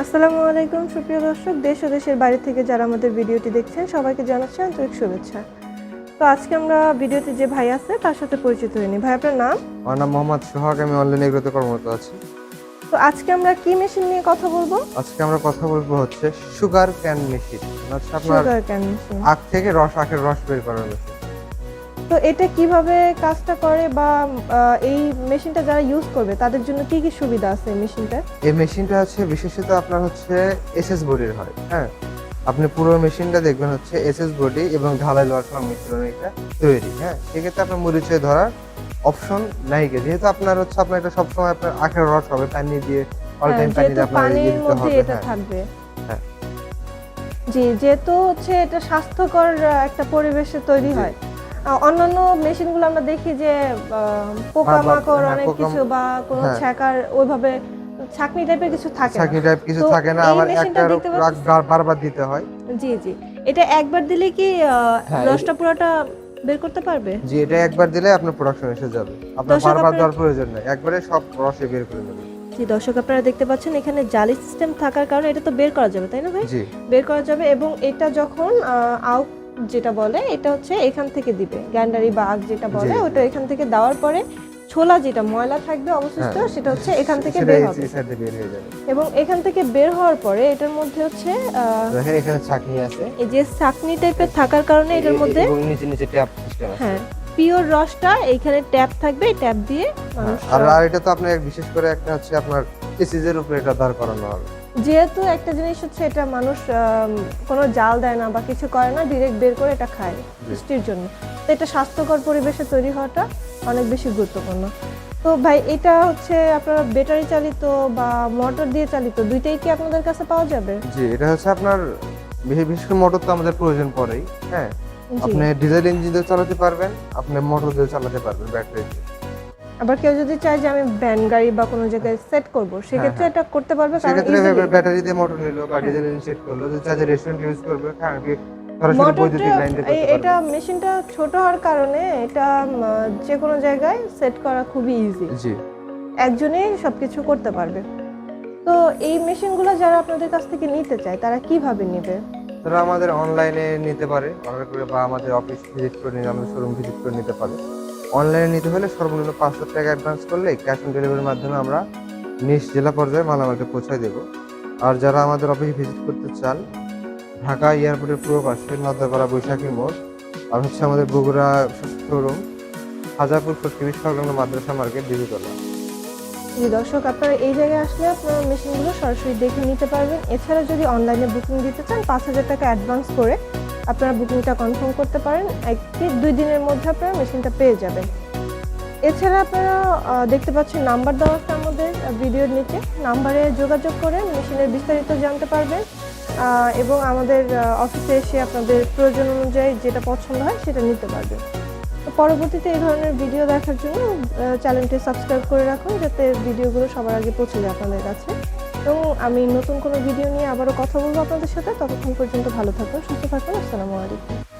আসসালামু আলাইকুম সুপ্রিয় দর্শক। দেশ ও দেশের বাইরে থেকে যারা আমাদের ভিডিওটি দেখছেন সবাইকে জানাচ্ছি আন্তরিক শুভেচ্ছা। তো আজকে আমরা ভিডিওতে যে ভাই আছে তার সাথে পরিচিত হইনি। ভাই আপনার নাম? আমার নাম মোহাম্মদ সোহাগ আমি অনলাইন এগ্রোতে কর্মরত আছি। তো আজকে আমরা কি মেশিন নিয়ে কথা বলব? আজকে আমরা কথা বলব হচ্ছে সুগার ক্যান মেশিন আপনার সুগার ক্যান মেশিন আখ থেকে রস আখের রস বের করার মেশিন তো এটা কীভাবে কাজটা করে বা এই মেশিনটা যারা ইউজ করবে তাদের জন্য কি কি সুবিধা আছে এই মেশিনটা এই মেশিনটা হচ্ছে বিশেষত আপনার হচ্ছে এসএস বডির হয় হ্যাঁ? আপনি পুরো মেশিনটা দেখবেন হচ্ছে এসএস বডি এবং ঢালাই লোহার সংমিশ্রণে এটা তৈরি হ্যাঁ? সেক্ষেত্রে আপনার মরিচে ধরার অপশন নাই। যেহেতু আপনার হচ্ছে আপনার এটা সবসময় আপনার আখের রস হবে পানি দিয়ে অল হ্যাঁ, টাইম পানি যেহেতু দিয়ে আপনার ইয়ে দিতে হবে এটা হ্যাঁ। থাকবে। হ্যাঁ। জি যেহেতু হচ্ছে এটা স্বাস্থ্যকর একটা পরিবেশে তৈরি হয় অন্যান্য মেশিনগুলো আমরা দেখি যে পোকা মাকড় হ্যাঁ, অনেক কিছু বা কোনো হ্যাঁ। ছ্যাকার ওইভাবে ছাকনি টাইপের কিছু থাকে না। চাকরি টাইপ কিছু থাকে না। আবার একটা পাচ্ছি- বারবার দিতে হয়। জি জি। এটা একবার দিলে কি আহ, হ্যাঁ, রসটা পুরোটা বের করতে পারবে? জি এটা একবার দিলে আপনার প্রোডাকশন এসে যাবে। আপনার বারবার দেওয়ার প্রয়োজন নেই। একবারে সব রসে বের করে নেবে জি দর্শক আপনারা দেখতে পাচ্ছেন এখানে জালি সিস্টেম থাকার কারণে এটা তো বের করা যাবে তাই না ভাই? বের করা যাবে এবং এটা যখন আউট যেটা বলে এটা হচ্ছে এখান থেকে দিবে। গ্যান্ডারি বা আগ যেটা বলে ওটা এখান থেকে দেওয়ার পরে ছোলা যেটা ময়লা থাকবে অবশিষ্ট হ্যাঁ। সেটা হচ্ছে এখান থেকে বের হবে। হয়ে এবং এখান থেকে বের হওয়ার পরে এটার মধ্যে হচ্ছে দেখেন এখানে ছাকনি আছে। এই যে চাকনি টাইপের থাকার কারণে এটার মধ্যে নিচে নিচে ট্যাপ সিস্টেম আছে। হ্যাঁ পিওর রসটা এইখানে ট্যাপ থাকবে ট্যাপ দিয়ে আর আর এটা তো আপনার বিশেষ করে একটা হচ্ছে আপনার এসিজের উপরে এটা দাঁড় করানো হবে। যেহেতু একটা জিনিস হচ্ছে এটা মানুষ কোনো জাল দেয় না বা কিছু করে না ডিরেক্ট বের করে এটা খায় পুষ্টির জন্য। তো এটা স্বাস্থ্যকর পরিবেশে তৈরি হওয়াটা অনেক বেশি গুরুত্বপূর্ণ। তো ভাই এটা হচ্ছে আপনারা ব্যাটারি চালিত বা মোটর দিয়ে চালিত দুইটাই কি আপনাদের কাছে পাওয়া যাবে? জি এটা হচ্ছে আপনার বিশেষ করে মোটর তো আমাদের প্রয়োজন পড়েই হ্যাঁ? আপনি ডিজেল ইঞ্জিন দিয়ে চালাতে পারবেন আপনি মোটর দিয়ে চালাতে পারবেন ব্যাটারি আবার কেউ যদি চায় যে আমি ভ্যান গাড়ি বা কোনো জায়গায় সেট করব সেক্ষেত্রে এটা করতে পারবে কারণ সেক্ষেত্রে ব্যাটারি দিয়ে মোটর নিলো বা ডিজেল সেট করল যদি চার্জে রেস্টুরেন্ট ইউজ করবে কারণ কি সরাসরি বৈদ্যুতিক লাইন দিয়ে এই- এটা মেশিনটা ছোট হওয়ার কারণে এটা যে কোনো জায়গায় সেট করা খুবই ইজি জি। একজনেই সবকিছু করতে পারবে। তো এই মেশিনগুলো যারা আপনাদের কাছ থেকে নিতে চায় তারা কীভাবে নেবে? তারা আমাদের অনলাইনে নিতে পারে অর্ডার করে বা আমাদের অফিস ভিজিট করে আমাদের শোরুম ভিজিট করে নিতে পারে। অনলাইনে নিতে হলে সর্বনিম্ন পাঁচশো টাকা অ্যাডভান্স করলে ক্যাশ অন ডেলিভারির মাধ্যমে আমরা নিজ জেলা পর্যায়ে মালামালকে পৌঁছায় দেব। আর যারা আমাদের অফিস ভিজিট করতে চান, ঢাকা এয়ারপোর্টের পূর্ব পাশে নদাপাড়া বৈশাখী মোড়, আর হচ্ছে আমাদের বগুড়া শোরুম হাজারপুর ফটকিবিশ সংলগ্ন মাদ্রাসা মার্কেট ডিজিটাল জি, দর্শক, আপনারা এই জায়গায় আসলে আপনারা মেশিনগুলো সরাসরি দেখে নিতে পারবেন। এছাড়া যদি অনলাইনে বুকিং দিতে চান, পাঁচ হাজার টাকা অ্যাডভান্স করে আপনারা বুকিংটা কনফার্ম করতে পারেন। একটি দুই দিনের মধ্যে আপনারা মেশিনটা পেয়ে যাবেন। এছাড়া আপনারা দেখতে পাচ্ছেন নাম্বার দেওয়া আছে আমাদের ভিডিওর নিচে। নাম্বারে যোগাযোগ করে মেশিনের বিস্তারিত জানতে পারবেন। এবং আমাদের অফিসে এসে আপনাদের প্রয়োজন অনুযায়ী যেটা পছন্দ হয় সেটা নিতে পারবেন। পরবর্তীতে এই ধরনের ভিডিও দেখার জন্য চ্যানেলটি সাবস্ক্রাইব করে রাখুন যাতে ভিডিওগুলো সবার আগে পৌঁছে যায় আপনাদের কাছে। এবং আমি নতুন কোনো ভিডিও নিয়ে আবারও কথা বলব আপনাদের সাথে। ততক্ষণ পর্যন্ত ভালো থাকুন, সুস্থ থাকুন। আসসালামু আলাইকুম।